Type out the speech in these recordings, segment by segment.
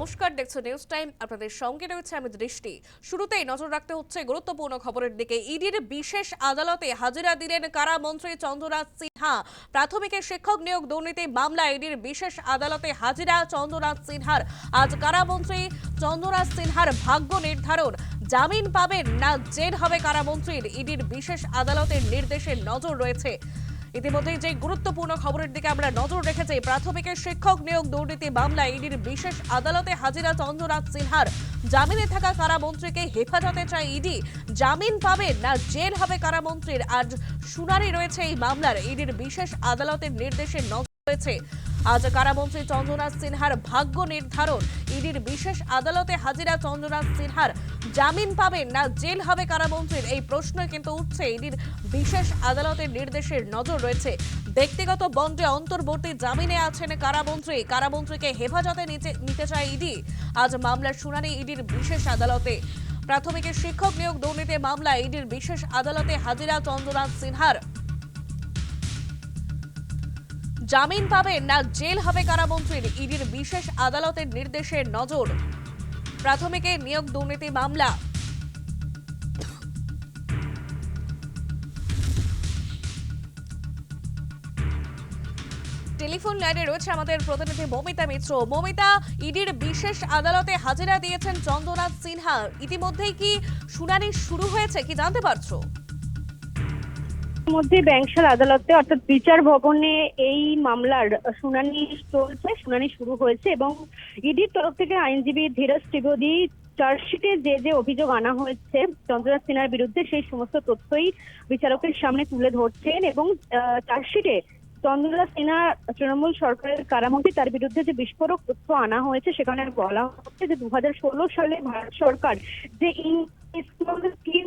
নমস্কার, দেখছ news time আপনাদের সঙ্গে রয়েছে আমি দৃষ্টি। শুরুতেই নজর রাখতে হচ্ছে গুরুত্বপূর্ণ খবরের দিকে। ইডির বিশেষ আদালতে হাজিরা দিলেন কারামন্ত্রী চন্দ্ররাজ সিনহা? প্রাথমিকের শিক্ষক নিয়োগ দুর্নীতি মামলা ইডির বিশেষ আদালতে হাজিরা চন্দ্ররাজ সিনহার। আজ কারামন্ত্রী চন্দ্ররাজ সিনহার ভাগ্য নির্ধারণ? জামিন পাবেন না, জেল হবে কারামন্ত্রীর ইডির বিশেষ আদালতের নির্দেশে নজর রয়েছে। ইতিমধ্যেই যে গুরুত্বপূর্ণ খবরের দিকে আমরা নজর রেখেছি প্রাথমিকের শিক্ষক নিয়োগ দুর্নীতি মামলায় ইডির বিশেষ আদালতে হাজিরা চন্দ্রনাথ সিনহার। জামিনে থাকা কারামন্ত্রীকে হেফাজতে চায় ইডি। জামিন পাবেন না জেল হবে কারামন্ত্রীর। আজ শুনানি রয়েছে এই মামলার। ইডির বিশেষ আদালতের নির্দেশে নজর রয়েছে। আজ কারামন্ত্রী চন্দ্রনাথ সিনহার ভাগ্য নির্ধারণ। ইডির বিশেষ আদালতে হাজিরা চন্দ্রনাথ সিনহার। জামিন পাবেন না, জেল হবে কারামন্ত্রীর। এই প্রশ্ন কিন্তু উঠছে, ইডির বিশেষ আদালতের নির্দেশের নজর রয়েছে। ব্যক্তিগত বন্ডে অন্তর্বর্তী জামিনে আছেন কারামন্ত্রী। কারামন্ত্রীকে হেফাজতে নিতে নিতে চায় ইডি। আজ মামলার শুনানি ইডির বিশেষ আদালতে। প্রাথমিকের শিক্ষক নিয়োগ দুর্নীতি মামলায় ইডির বিশেষ আদালতে হাজিরা চন্দ্রনাথ সিনহার। জামিন পাবেন। না, জেল হবে কারামন্ত্রীর। ইডির বিশেষ আদালতের নির্দেশের নজর। প্রাথমিকে নিয়োগ দুর্নীতি মামলা। টেলিফোন লাইনে রয়েছে আমাদের প্রতিনিধি মমিতা মিত্র। মমিতা, ইডির বিশেষ আদালতে হাজিরা দিয়েছেন চন্দ্রনাথ সিনহা। ইতিমধ্যেই কি শুনানি শুরু হয়েছে, কি জানতে পারছ? মধ্যে ব্যাংশাল আদালতে অর্থাৎ বিচার ভবনে এই মামলার শুনানি চলছে, শুনানি শুরু হয়েছে এবং ইডির তরফ থেকে আইনজীবী ধীরজ ত্রিবেদী চার্জশিটে যে যে অভিযোগ আনা হয়েছে, চন্দ্রনাথ সিনহার বিরুদ্ধে সেই সমস্ত তথ্যই বিচারকের সামনে তুলে ধরছেন এবং চার্জশিটে চন্দ্রনাথ সিনহা, তৃণমূল সরকারের কারামন্ত্রী তার বিরুদ্ধে যে বিস্ফোরক তথ্য আনা হয়েছে, সেখানে বলা হচ্ছে যে দু হাজার ষোলো সালে ভারত সরকার যে স্কিম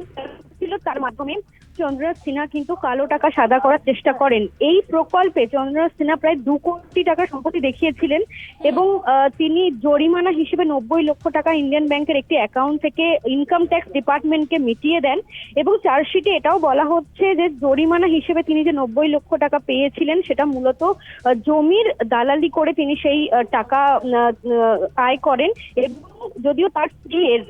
ছিল তার মাধ্যমে চন্দ্রনাথ সিনহা কিন্তু কালো টাকা সাদা করার চেষ্টা করেন। এই প্রকল্পে চন্দ্রনাথ সিনহা প্রায় দু কোটি টাকা সম্পত্তি দেখিয়েছিলেন এবং তিনি জরিমানা হিসেবে নব্বই লক্ষ টাকা ইন্ডিয়ান ব্যাংকের একটি অ্যাকাউন্ট থেকে ইনকাম ট্যাক্স ডিপার্টমেন্টকে মিটিয়ে দেন এবং চার্জশিটে এটাও বলা হচ্ছে যে জরিমানা হিসেবে তিনি যে নব্বই লক্ষ টাকা পেয়েছিলেন সেটা মূলত জমির দালালি করে তিনি সেই টাকা আয় করেন এবং যদিও তার স্ত্রীর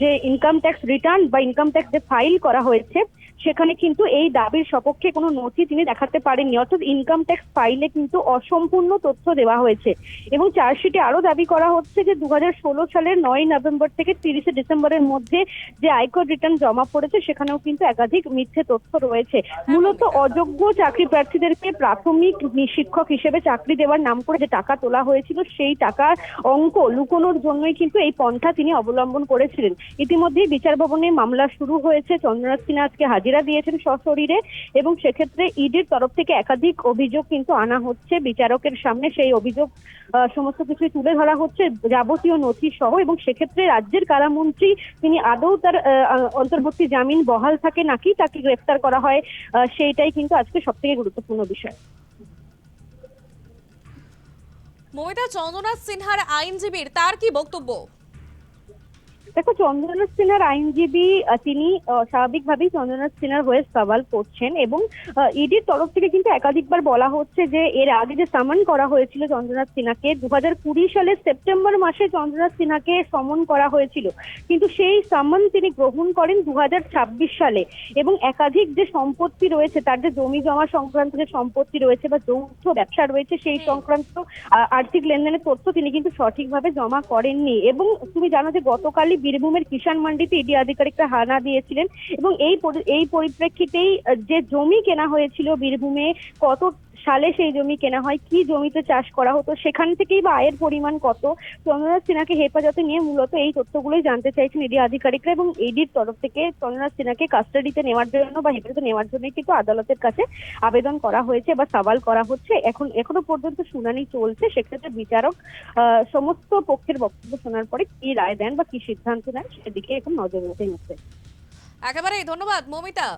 যে ইনকাম ট্যাক্স রিটার্ন বা ইনকাম ট্যাক্স যে ফাইল করা হয়েছে সেখানে কিন্তু এই দাবির সপক্ষে কোনো নথি তিনি দেখাতে পারেননি। অর্থাৎ ইনকাম ট্যাক্স ফাইলে কিন্তু অসম্পূর্ণ তথ্য দেওয়া হয়েছে। এবং চার্জশিটে আরও দাবি করা হচ্ছে যে দু সালের নয় নভেম্বর থেকে তিরিশে ডিসেম্বরের মধ্যে যে আয়কর রিটার্ন জমা পড়েছে, সেখানেও কিন্তু একাধিক মিথ্যে তথ্য রয়েছে। মূলত অযোগ্য চাকরি প্রার্থীদেরকে প্রাথমিক শিক্ষক হিসেবে চাকরি দেওয়ার নাম করে যে টাকা তোলা হয়েছিল, সেই টাকার অঙ্ক লুকোনোর জন্যই কিন্তু এই পন্থা তিনি অবলম্বন করেছিলেন। ইতিমধ্যেই বিচার ভবনে মামলা শুরু হয়েছে। চন্দ্রনাথ সিনহা আজকে হাজিরা দিয়েছেন সশরীরে এবং সেক্ষেত্রে ইডির তরফ থেকে একাধিক অভিযোগ কিন্তু আনা হচ্ছে। বিচারকের সামনে সেই অভিযোগ সমস্ত কিছুই তুলে ধরা হচ্ছে। যাবতীয় নথি সহ এবং সেক্ষেত্রে রাজ্যের কারামন্ত্রী তিনি আদৌ তার অন্তর্বর্তী জামিন বহাল থাকে নাকি তাকে গ্রেফতার করা হয় সেইটাই কিন্তু আজকে সব থেকে গুরুত্বপূর্ণ বিষয়। মমিতা চন্দ্রনাথ সিনহার আইনজীবীর তার কি বক্তব্য? দেখো চন্দ্রনাথ সিনহার আইনজীবী তিনি স্বাভাবিকভাবেই চন্দ্রনাথ সিনহার হয়ে সওয়াল করছেন এবং ইডির তরফ থেকে কিন্তু একাধিকবার বলা হচ্ছে যে এর আগে যে সামন করা হয়েছিল চন্দ্রনাথ সিনহাকে দু হাজার কুড়ি সালের সেপ্টেম্বর মাসে চন্দ্রনাথ সিনহাকে সমন করা হয়েছিল। কিন্তু সেই সামন তিনি গ্রহণ করেন দু হাজার ছাব্বিশ সালে এবং একাধিক যে সম্পত্তি রয়েছে তার যে জমি জমা সংক্রান্ত যে সম্পত্তি রয়েছে বা যৌথ ব্যবসা রয়েছে সেই সংক্রান্ত আর্থিক লেনদেনের তথ্য তিনি কিন্তু সঠিকভাবে জমা করেননি। এবং তুমি জানো যে গতকালই বীরভূমের কিষাণ মান্ডিতে ইডি আধিকারিকরা হানা দিয়েছিলেন এবং এই এই পরিপ্রেক্ষিতেই যে জমি কেনা হয়েছিল বীরভূমে কত সালে সেই জমি কেনা হয়, কি জমিতে চাষ করা হতো, সেখান থেকেই বা আয়ের পরিমাণ কত? চন্দ্রনাথ সিনহাকে হেফাজতে নিয়ে মূলত এই তথ্যগুলোই জানতে চাইছেন ইডি আধিকারিকরা এবং ইডির তরফ থেকে চন্দ্রনাথ সিনহাকে কাস্টাডিতে নেওয়ার জন্য বা হেফাজতে নেওয়ার জন্য কিন্তু আদালতের কাছে আবেদন করা হয়েছে বা সওয়াল করা হচ্ছে। এখন, এখনও পর্যন্ত শুনানি চলছে, সেক্ষেত্রে বিচারক সমস্ত পক্ষের বক্তব্য শোনার পরে কি রায় দেন বা কি সিদ্ধান্ত নেন, সেদিকে এখন নজর রেখে নিচ্ছে একেবারেই, ধন্যবাদ, মমিতা।